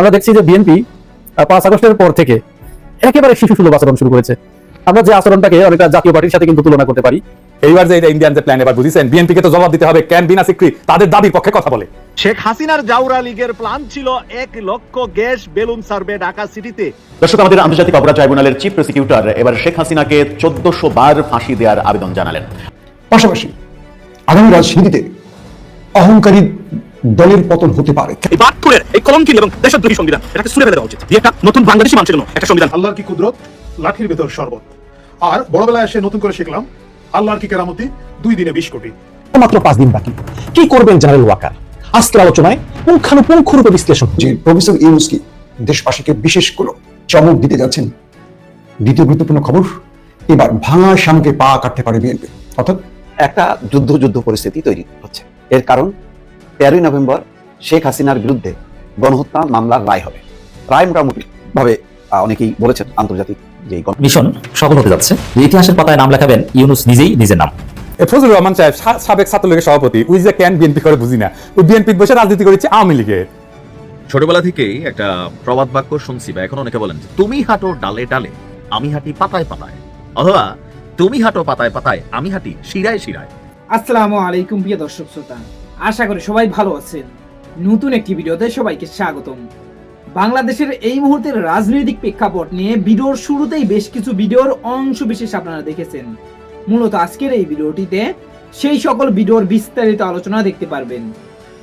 আমরা দেখছি যে বিএনপি পাঁচ আগস্টের পর থেকে একেবারে শিশু সুলভ আচরণ শুরু করেছে। আমরা যে আচরণটাকে অনেকটা জাতীয় পার্টির সাথে কিন্তু তুলনা করতে পারি। এইবার যে ইন্ডিয়ান যে প্ল্যান এবার বুঝেছেন বিএনপি কে তো জবাব দিতে হবে ক্যান বিনা সিক্রি তাদের দাবির পক্ষে কথা বলে। শেখ হাসিনার জাউরা লীগের প্ল্যান ছিল এক লক্ষ গ্যাস বেলুন সার্ভে ঢাকা সিটিতে। দর্শক আমাদের আন্তর্জাতিক অপরাধ ট্রাইব্যুনালের চিফ প্রসিকিউটর এবার শেখ হাসিনাকে চোদ্দশো বার ফাঁসি দেওয়ার আবেদন জানালেন। পাশাপাশি আগামী রাজনীতিতে অহংকারী দলের পতন হতে পারে। এই বাদপুরের এই কলঙ্কিল এবং দেশদ্রোহী সংবিধান এটাকে সুরে ফেলে দেওয়া উচিত। একটা নতুন বাংলাদেশি মানুষের জন্য একটা সংবিধান। আল্লাহর কি কুদরত? লাঠির ভেতর শরবত। আর বড়বেলায় এসে নতুন করে শিখলাম আল্লাহর কি কেরামতি? দুই দিনে বিশ কোটি। মাত্র পাঁচ দিন বাকি। কি করবেন জেনারেল ওয়াকার? আজকের আলোচনায় পুঙ্খানুপুঙ্খরূপে বিশ্লেষণ। যে প্রফেসর ইউনুসকি দেশবাসীকে বিশেষ কোনো চমক দিতে যাচ্ছেন? দ্বিতীয় গুরুত্বপূর্ণ খবর এবার ভাঙা শামকে পা কাটতে পারে বিএনপি। অর্থাৎ একটা যুদ্ধ যুদ্ধ পরিস্থিতি তৈরি হচ্ছে। এর কারণ তেরোই নভেম্বর শেখ হাসিনার বিরুদ্ধে গণহত্যা মামলার রায় হবে। রায় মোটামুটি ভাবে অনেকেই বলেছেন আন্তর্জাতিক যে মিশন সফল হতে যাচ্ছে। ইতিহাসের পাতায় নাম লেখাবেন ইউনুস নিজেই নিজের নাম। ফজলুর রহমান সাহেব সাবেক ছাত্রলীগের সভাপতি উই যে ক্যান বিএনপি করে বুঝি না। ওই বিএনপি বসে রাজনীতি করেছে আওয়ামী লীগের। ছোটবেলা থেকেই একটা প্রবাদ বাক্য শুনছি বা এখন অনেকে বলেন যে, তুমি হাঁটো ডালে ডালে আমি হাঁটি পাতায় পাতায়। অথবা তুমি হাঁটো পাতায় পাতায় আমি হাঁটি শিরায় শিরায়। আসসালামু আলাইকুম প্রিয় দর্শক শ্রোতা। আশা করি সবাই ভালো আছেন। নতুন একটি ভিডিওতে সবাইকে স্বাগতম। বাংলাদেশের এই মুহূর্তের রাজনৈতিক প্রেক্ষাপট নিয়ে ভিডিওর শুরুতেই বেশ কিছু ভিডিওর অংশ বিশেষ আপনারা দেখেছেন। মূলত আজকের এই ভিডিওটিতে সেই সকল ভিডিওর বিস্তারিত আলোচনা দেখতে পারবেন।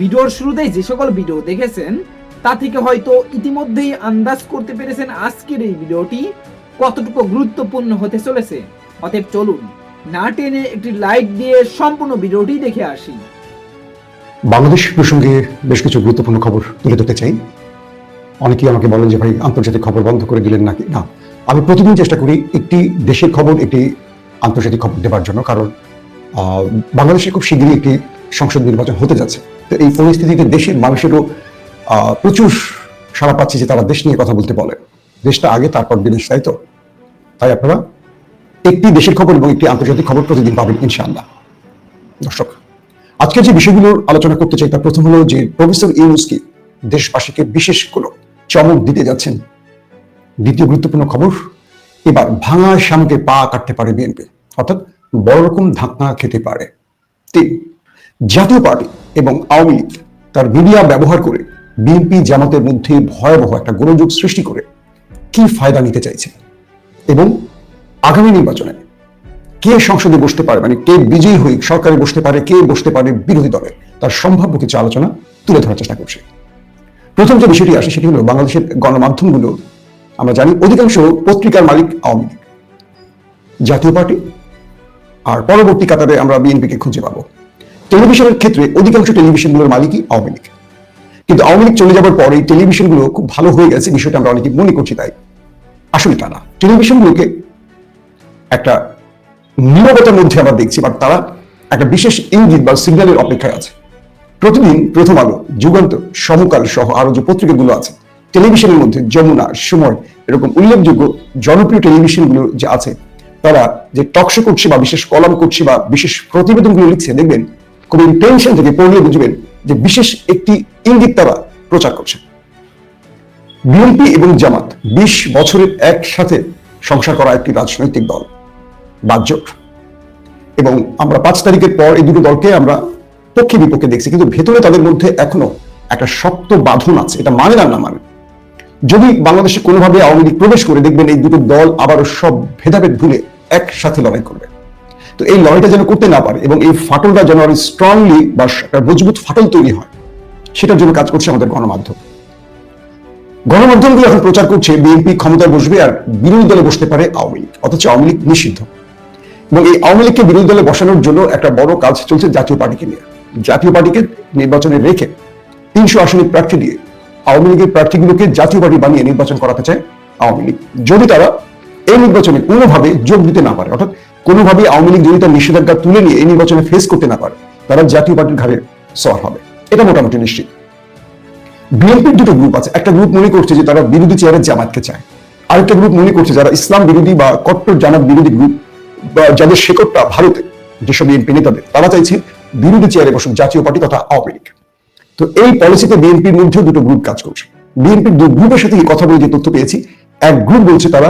ভিডিওর শুরুতেই যে সকল ভিডিও দেখেছেন, তা থেকে হয়তো ইতিমধ্যেই আন্দাজ করতে পেরেছেন আজকের এই ভিডিওটি কতটুকু গুরুত্বপূর্ণ হতে চলেছে। অতএব চলুন, না টেনে একটি লাইক দিয়ে সম্পূর্ণ ভিডিওটি দেখে আসি। বাংলাদেশ প্রসঙ্গে বেশ কিছু গুরুত্বপূর্ণ খবর তুলে ধরতে চাই। অনেকেই আমাকে বলেন যে, ভাই, আন্তর্জাতিক খবর বন্ধ করে দিলেন নাকি? না, আমি প্রতিদিন চেষ্টা করি একটি দেশের খবর, একটি আন্তর্জাতিক খবর দেওয়ার জন্য, কারণ বাংলাদেশে খুব শীঘ্রই একটি সংসদ নির্বাচন হতে যাচ্ছে। তো এই পরিস্থিতিতে দেশের মানুষেরও প্রচুর সাড়া পাচ্ছে যে, তারা দেশ নিয়ে কথা বলতে বলে। দেশটা আগে, তারপর বিদেশ, তাই তো? তাই আপনারা একটি দেশের খবর এবং একটি আন্তর্জাতিক খবর প্রতিদিন পাবেন, ইনশাআল্লাহ। দর্শক আজকে যে বিষয়গুলোর আলোচনা করতে চাই, তার প্রথম হলো যে প্রফেসর ইউনুসকি দেশবাসীকে বিশেষ কোনো চমক দিতে যাচ্ছেন। দ্বিতীয় গুরুত্বপূর্ণ খবর, এবার ভাঙা শামকে পা কাটতে পারে বিএনপি, অর্থাৎ বড় রকম ধাক্কা খেতে পারে। তিন, জাতীয় পার্টি এবং আওয়ামী লীগ তার মিডিয়া ব্যবহার করে বিএনপি জামাতের মধ্যে ভয়াবহ একটা গোলযোগ সৃষ্টি করে কি ফায়দা নিতে চাইছে? এবং আগামী নির্বাচনে কে সংসদে বসতে পারে? মানে কে বিজয়ী হয়ে সরকারে বসতে পারে, কে বসতে পারে বিরোধী দলে তার সম্ভাব্য কিছু আলোচনা তুলে ধরার চেষ্টা করছে। প্রথম যে বিষয়টি আসে সেটি হলো বাংলাদেশের গণমাধ্যমগুলো, আমরা জানি অধিকাংশ পত্রিকার মালিক আওয়ামী লীগ। জাতীয় পার্টি আর পরবর্তী কাতারে আমরা বিএনপিকে খুঁজে পাবো। টেলিভিশনের ক্ষেত্রে অধিকাংশ টেলিভিশনগুলোর মালিকই আওয়ামী লীগ। কিন্তু আওয়ামী লীগ চলে যাওয়ার পরে টেলিভিশনগুলো খুব ভালো হয়ে গেছে, বিষয়টা আমরা অনেকে মনে করছি তাই। আসলে তা না। টেলিভিশনগুলোকে একটা নীরবতার মধ্যে আমরা দেখছি বাট তারা একটা বিশেষ ইঙ্গিত বা সিগন্যালের অপেক্ষায় আছে। প্রতিদিন প্রথম আলো, যুগান্ত, সমকাল সহ আরও যে পত্রিকাগুলো আছে, টেলিভিশনের মধ্যে যমুনা, সময় এরকম উল্লেখযোগ্য জনপ্রিয় টেলিভিশনগুলো যে আছে, তারা যে টকশো করছে বা বিশেষ কলাম করছে বা বিশেষ প্রতিবেদনগুলো লিখছে, দেখবেন খুব টেনশন থেকে পড়লে বুঝবেন যে বিশেষ একটি ইঙ্গিত তারা প্রচার করছে। বিএনপি এবং জামাত বিশ বছরের একসাথে সংসার করা একটি রাজনৈতিক দল। বাহ্যক এবং আমরা পাঁচ তারিখের পর এই দুটো দলকে আমরা পক্ষে বিপক্ষে দেখছি, কিন্তু ভেতরে তাদের মধ্যে এখনও একটা শক্ত বাঁধন আছে, এটা মানে না মানে। যদি বাংলাদেশে কোনোভাবে আওয়ামী লীগ প্রবেশ করে দেখবেন এই দুটো দল আবারও সব ভেদাভেদ ভুলে একসাথে লড়াই করবে। তো এই লড়াইটা যেন করতে না পারে এবং এই ফাটলটা যেন আরও স্ট্রংলি বা একটা মজবুত ফাটল তৈরি হয়, সেটার জন্য কাজ করছে আমাদের গণমাধ্যম। গণমাধ্যমগুলো এখন প্রচার করছে, বিএনপি ক্ষমতায় বসবে আর বিরোধী দলে বসতে পারে আওয়ামী লীগ, অথচ আওয়ামী লীগ নিষিদ্ধ। এবং এই আওয়ামী লীগকে বিরোধী দলে বসানোর জন্য একটা বড় কাজ চলছে জাতীয় পার্টিকে নিয়ে। জাতীয় পার্টিকে নির্বাচনে রেখে তিনশো আসনের প্রার্থী দিয়ে আওয়ামী লীগের প্রার্থীগুলোকে জাতীয় পার্টি বানিয়ে নির্বাচন করাতে চায় আওয়ামী লীগ। যদি তারা এই নির্বাচনে কোনোভাবে যোগ দিতে না পারে, অর্থাৎ কোনোভাবে আওয়ামী লীগ যদি তার নিষেধাজ্ঞা তুলে নিয়ে এই নির্বাচনে ফেস করতে না পারে, তারা জাতীয় পার্টির ঘাড়ে সর হবে। এটা মোটামুটি নিশ্চিত। বিএনপির দুটো গ্রুপ আছে। একটা গ্রুপ মনে করছে যে তারা বিরোধী চেয়ারে জামাতকে চায়। আরেকটা গ্রুপ মনে করছে যারা ইসলাম বিরোধী বা কট্টর জামাত বিরোধী গ্রুপ যাদের শেকড়টা ভারতে যেসব বিএনপি নেতাদের, তারা চাইছে বিরোধী চেয়ারে বসুক জাতীয় পার্টি তথা আওয়ামী লীগ। তো এই পলিসিতে বিএনপির মধ্যেও দুটো গ্রুপ কাজ করছে। বিএনপির দু গ্রুপের সাথে কথা বলে যে তথ্য পেয়েছি, এক গ্রুপ বলছে তারা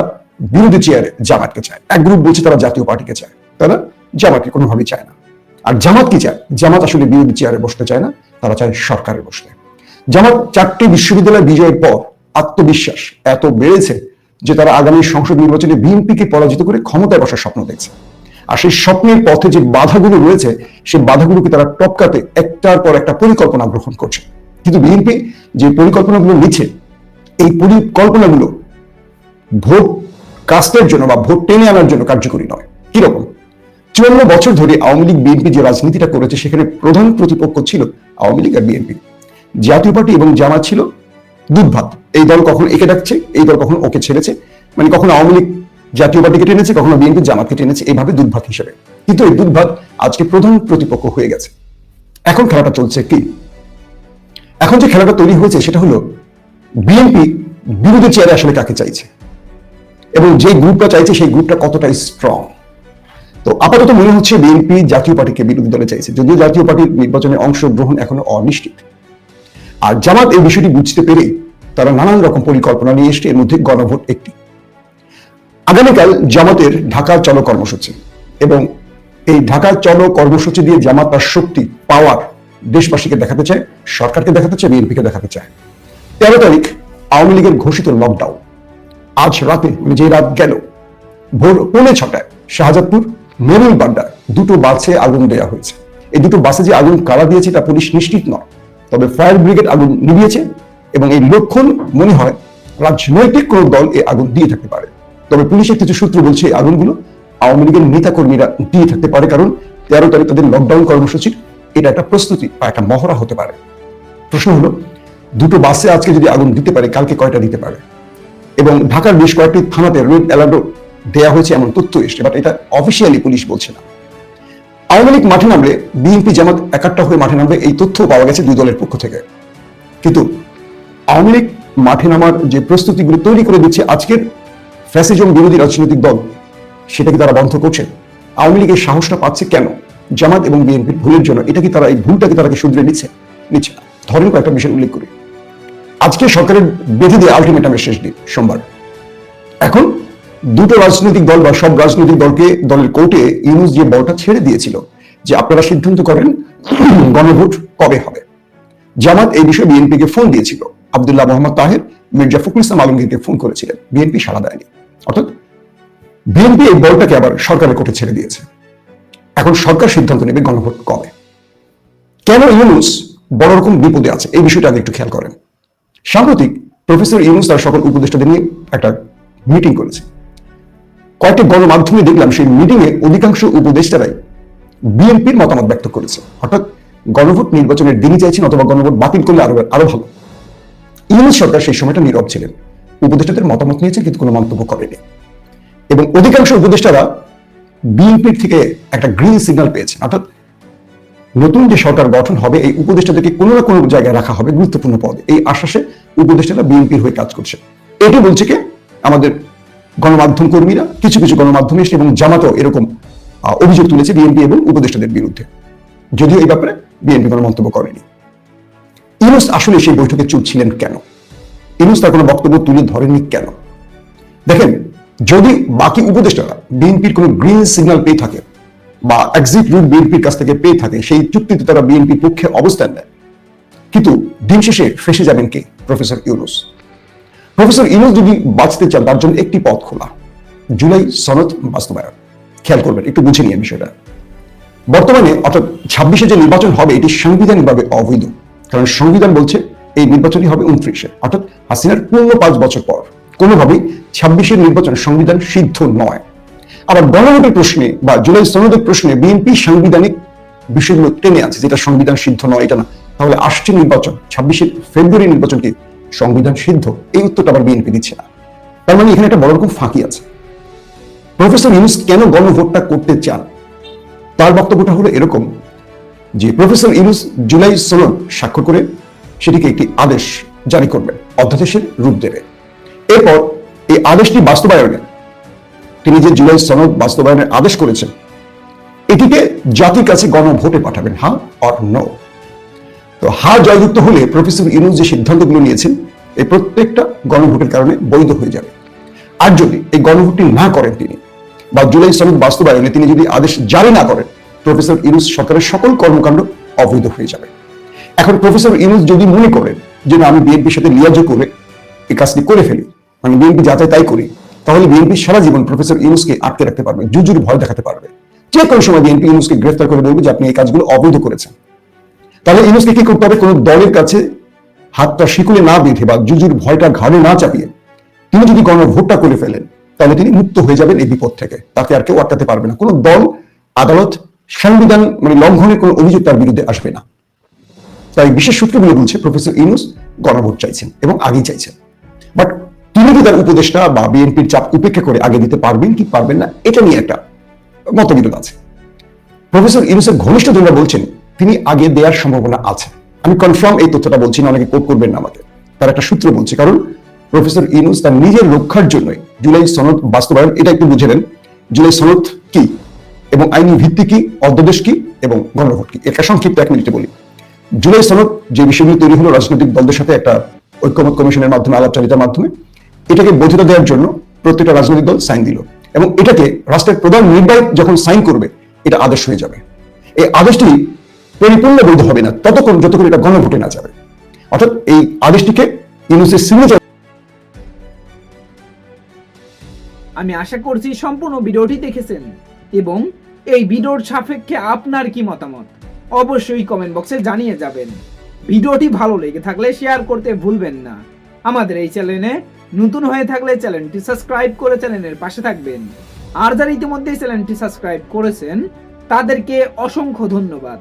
বিরোধী চেয়ারে জামাতকে চায়, এক গ্রুপ বলছে তারা জাতীয় পার্টিকে চায়। তারা জামাতকে কোনোভাবেই চায় না। আর জামাত কি চায়? জামাত আসলে বিরোধী চেয়ারে বসতে চায় না, তারা চায় সরকারে বসতে। জামাত চারটি বিশ্ববিদ্যালয় বিজয়ের পর আত্মবিশ্বাস এত বেড়েছে যে তারা আগামী সংসদ নির্বাচনে বিএনপিকে পরাজিত করে ক্ষমতায় বসার স্বপ্ন দেখছে। আর সেই স্বপ্নের পথে যে বাধাগুলো রয়েছে, সেই বাধাগুলোকে তারা টপকাতে একটার পর একটা পরিকল্পনা গ্রহণ করছে। কিন্তু বিএনপি যে পরিকল্পনাগুলো নিচ্ছে, এই পরিকল্পনাগুলো ভোট কাস্টের জন্য বা ভোট টেনে আনার জন্য কার্যকরী নয়। কীরকম? চুয়ান্ন বছর ধরে আওয়ামী লীগ, বিএনপি যে রাজনীতিটা করেছে, সেখানে প্রধান প্রতিপক্ষ ছিল আওয়ামী লীগ আর বিএনপি। জাতীয় পার্টি এবং জামাত ছিল দুধভাত। এই দল কখন একে ডাকছে, এই দল কখন ওকে ছেড়েছে? মানে কখনো আওয়ামী লীগ জাতীয় পার্টিকে টেনেছে, কখনো বিএনপি জামাতকে টেনেছে, এইভাবে দুধভাত হিসেবে। কিন্তু এই দুধভাত আজকে প্রধান প্রতিপক্ষ হয়ে গেছে। এখন খেলাটা চলছে কি? এখন যে খেলাটা তৈরি হয়েছে সেটা হলো বিএনপি বিরোধী চেয়ারে আসলে কাকে চাইছে? এবং যে গ্রুপটা চাইছে সেই গ্রুপটা কতটা স্ট্রং তো আপাতত মনে হচ্ছে বিএনপি জাতীয় পার্টিকে বিরোধী দলে চাইছে। যদিও জাতীয় পার্টির নির্বাচনে অংশগ্রহণ এখনও অনিশ্চিত। আর জামাত এই বিষয়টি বুঝতে পেরে তারা নানান রকম পরিকল্পনা নিয়ে এসছে। এর মধ্যে গণভোট একটি। আগামীকাল জামাতের ঢাকার চলো কর্মসূচি এবং এই ঢাকার চলো কর্মসূচি দিয়ে জামাত তার শক্তি পাওয়ার দেশবাসীকে দেখাতে চায়, সরকারকে দেখাতে চায়, বিএনপিকে দেখাতে চায়। তেরো তারিখ আওয়ামী লীগের ঘোষিত লকডাউন আজ রাতে মানে যে রাত গেল, ভোর পৌনে ছটায় শাহজাদপুর মেরুল বাড্ডা দুটো বাসে আগুন দেওয়া হয়েছে। এই দুটো বাসে যে আগুন কারা দিয়েছে তা পুলিশ নিশ্চিত নয়। তবে ফায়ার ব্রিগেড আগুন নিভিয়েছে এবং এই লক্ষণ মনে হয় রাজনৈতিক কোনো দল এই আগুন দিয়ে থাকতে পারে। তবে পুলিশের কিছু সূত্র বলছে এই আগুনগুলো আওয়ামী লীগের নেতা কর্মীরা দিয়ে থাকতে পারে কারণ তেরো তারিখ তাদের লকডাউন কর্মসূচির এটা একটা প্রস্তুতি বা একটা মহড়া হতে পারে। প্রশ্ন হলো, দুটো বাসে আজকে যদি আগুন দিতে পারে, কালকে কয়টা দিতে পারে? এবং ঢাকার বেশ কয়েকটি থানাতে রেড অ্যালার্টও দেওয়া হয়েছে এমন তথ্য এসছে বাট এটা অফিসিয়ালি পুলিশ বলছে না। আওয়ামী লীগ মাঠে নামলে বিএনপি জামাত একাট্টা হয়ে মাঠে নামবে এই তথ্য পাওয়া গেছে দুই দলের পক্ষ থেকে। কিন্তু আওয়ামী লীগ মাঠে নামার যে প্রস্তুতিগুলো তৈরি করে দিচ্ছে আজকের ফ্যাসিজম বিরোধী রাজনৈতিক দল, সেটা কি তারা বন্ধ করছে? আওয়ামী লীগের সাহসটা পাচ্ছে কেন? জামাত এবং বিএনপির ভুলের জন্য এটা কি তারা এই ভুলটাকে তারা কি শুধরে নিচ্ছে? নিচ্ছে না। ধরেন কয়েকটা বিষয় উল্লেখ করি। আজকে সরকারের বেঁধে দিয়ে আলটিমেটামের শেষ দিন, সোমবার। এখন দুটো রাজনৈতিক দল বা সব রাজনৈতিক দলকে, দলের কোর্টে ইউনুস যে বলটা ছেড়ে দিয়েছিল যে আপনারা সিদ্ধান্ত করেন গণভোট কবে হবে। জামাত এই বিষয়ে বিএনপিকে ফোন দিয়েছিল। আবদুল্লাহ মোহাম্মদ তাহের, মির্জা ফখরুল ইসলাম আলমগীরকে ফোন করেছিলেন। বিএনপি সাড়া দেয়নি। অর্থাৎ বিএনপি এই বলটাকে আবার সরকারের কোর্টে ছেড়ে দিয়েছে। এখন সরকার সিদ্ধান্ত নেবে গণভোট কবে। কেন ইউনুস বড় রকম বিপদে আছে? এই বিষয়টা আগে একটু খেয়াল করেন। সাম্প্রতিক প্রফেসর ইউনুস তার সকল উপদেষ্টাদের নিয়ে একটা মিটিং করেছে। কয়েকটি গণমাধ্যমে দেখলাম সেই মিটিং এ অধিকাংশ উপদেষ্টারাই বিএনপির মতামত ব্যক্ত করেছে। অর্থাৎ গণভোট নির্বাচনের দিনই চাইছেন অথবা গণভোট বাতিল করলে আরও আরও ভালো। ইউনুস সরকার সেই সময়টা নীরব ছিলেন। উপদেষ্টাদের মতামত নিয়েছে, কিন্তু কোনো মন্তব্য করেনি। এবং অধিকাংশ উপদেষ্টারা বিএনপির থেকে একটা গ্রিন সিগন্যাল পেয়েছে অর্থাৎ নতুন যে সরকার গঠন হবে, এই উপদেষ্টাদেরকে কোনো না কোনো জায়গায় রাখা হবে গুরুত্বপূর্ণ পদে। এই আশ্বাসে উপদেষ্টারা বিএনপির হয়ে কাজ করছে। এটি বলছে কি? আমাদের গণমাধ্যম কর্মীরা, কিছু কিছু গণমাধ্যম এসে এবং জামাতও এরকম অভিযোগ তুলেছে বিএনপি এবং উপদেষ্টাদের বিরুদ্ধে। যদিও এই ব্যাপারে বিএনপি কোনো মন্তব্য করেনি। ইউনুস আসলে সেই বৈঠকে চুপ ছিলেন কেন? ইউনুস তার কোনো বক্তব্য তুলে ধরেননি কেন? দেখেন, যদি বাকি উপদেষ্টারা বিএনপির কোনো গ্রিন সিগন্যাল পেয়ে থাকে বা এক্সিট রুট বিএনপির কাছ থেকে পেয়ে থাকে, সেই চুক্তিতে তারা বিএনপির পক্ষে অবস্থান নেয়। কিন্তু দিন শেষে ফেসে যাবেন কে? প্রফেসর ইউনুস। প্রফেসর ইউনুস যদি বাঁচতে চান, তার জন্য একটি পথ খোলা। জুলাই সনদ বাস্তবায়ন। খেয়াল করবেন, একটু বুঝে নিয়ে বিষয়টা। বর্তমানে, অর্থাৎ ছাব্বিশে যে নির্বাচন হবে, এটি সাংবিধানিকভাবে অবৈধ। কারণ সংবিধান বলছে, এই নির্বাচনই হবে উনত্রিশে। অর্থাৎ হাসিনার পূর্ণ পাঁচ বছর পর। কোনোভাবেই ছাব্বিশের নির্বাচন সংবিধান সিদ্ধ নয়। আবার গণভোটের প্রশ্নে বা জুলাই সনদের প্রশ্নে বিএনপি সাংবিধানিক বিষয়গুলো টেনে আছে যেটা সংবিধান সিদ্ধ নয়, এটা না। তাহলে আসছে নির্বাচন, ছাব্বিশে ফেব্রুয়ারি নির্বাচন কি সংবিধান সিদ্ধ, এই উত্তরটা আবার বিএনপি দিচ্ছে না। তার মানে এখানে একটা বড় রকম ফাঁকি আছে। প্রফেসর ইউনুস কেন গণভোটটা করতে চান? তার বক্তব্যটা হলো এরকম যে প্রফেসর ইউনুস জুলাই সনদ স্বাক্ষর করে সেটিকে একটি আদেশ জারি করবেন, অধ্যাদেশের রূপ দেবে। এরপর এই আদেশটি বাস্তবায়নে, তিনি যে জুলাই সনদ বাস্তবায়নের আদেশ করেছেন, এটিকে জাতির কাছে গণভোটে পাঠাবেন হ্যাঁ অর নো? তো হা জয়যুক্ত হলে প্রফেসর ইউনুস যে সিদ্ধান্তগুলো নিয়েছেন, এই প্রত্যেকটা গণভোটের কারণে বৈধ হয়ে যাবে। আর যদি এই গণভোটটি না করেন তিনি, বা জুলাই সনদ বাস্তবায়নে তিনি যদি আদেশ জারি না করেন, প্রফেসর ইউনুস সরকারের সকল কর্মকাণ্ড অবৈধ হয়ে যাবে। এখন প্রফেসর ইউনুস যদি মনে করেন যে আমি বিএনপির সাথে লিয়াজ করে এই কাজটি করে ফেলি মানে বিএনপি যাতে তাই করি, তাহলে বিএনপি সারা জীবন প্রফেসর ইউনুসকে আটকে রাখতে পারবে, জুজুর ভয় দেখাতে পারবে। যে কোনো সময় বিএনপি ইউনুসকে গ্রেফতার করে বলবে যে আপনি এই কাজগুলো অবৈধ করেছেন। তাহলে ইউনুসকে কি করতে হবে? কোনো দলের কাছে হাতটা শিকুলে না বেঁধে বা জুজুর ভয়টা ঘাড়ে না চাপিয়ে তিনি যদি গণভোটটা করে ফেলেন, তাহলে তিনি মুক্ত হয়ে যাবেন এই বিপদ থেকে। তাকে আর কেউ আটকাতে পারবে না। কোনো দল, আদালত, সংবিধান মানে লঙ্ঘনের কোনো অভিযোগ তার বিরুদ্ধে আসবে না। তাই বিশেষ সূত্রগুলো বলছে, প্রফেসর ইউনুস গণভোট চাইছেন এবং আগেই চাইছেন। বাট তিনি তার উপদেষ্টা বা বিএনপির চাপ উপেক্ষা করে আগে দিতে পারবেন কি পারবেন না, এটা নিয়ে একটা মতবিরোধ আছে। প্রফেসর ইউনুসের ঘনিষ্ঠজনরা বলছেন তিনি আগে দেওয়ার সম্ভাবনা আছে। আমি কনফার্ম এই তথ্যটা বলছি, না অনেকে কোট করবেন না আমাকে। তার একটা সূত্র বলছে, কারণ প্রফেসর ইউনুস তার নিজের রক্ষার জন্যই জুলাই সনদ বাস্তবায়ন, এটা একটু বুঝে নেন। জুলাই সনদ কি এবং আইনি ভিত্তি কি, অধ্যাদেশ কি এবং গণভোট কি? এটা সংক্ষিপ্ত এক মিনিটে বলি। জুলাই সনদ যে বিষয়গুলো তৈরি হলো রাজনৈতিক দলদের সাথে একটা ঐক্যমত কমিশনের মাধ্যমে, আলাপচারিতার মাধ্যমে, এটাকে বৈধতা দেওয়ার জন্য প্রত্যেকটা রাজনৈতিক দল সাইন দিল এবং এটাকে রাষ্ট্রের প্রধান নির্বাহী যখন সাইন করবে, এটা আদেশ হয়ে যাবে। এই আদেশটি পরিপূর্ণ বৈধ হবে না, ততক্ষণ যতক্ষণ এটা গণভোটে না যাবে। অর্থাৎ এই আদেশটিকে আমি আশা করছি সম্পূর্ণ ভিডিওটি দেখেছেন, এবং এই ভিডিওর সাপেক্ষে আপনার কি মতামত? অবশ্যই কমেন্ট বক্সে জানিয়ে যাবেন। ভিডিওটি ভালো লেগে থাকলে শেয়ার করতে ভুলবেন না। আমাদের এই চ্যানেলে নতুন হয়ে থাকলে চ্যানেলটি সাবস্ক্রাইব করে চ্যানেলের পাশে থাকবেন। আর যারা ইতিমধ্যে চ্যানেলটি সাবস্ক্রাইব করেছেন, তাদেরকে অসংখ্য ধন্যবাদ।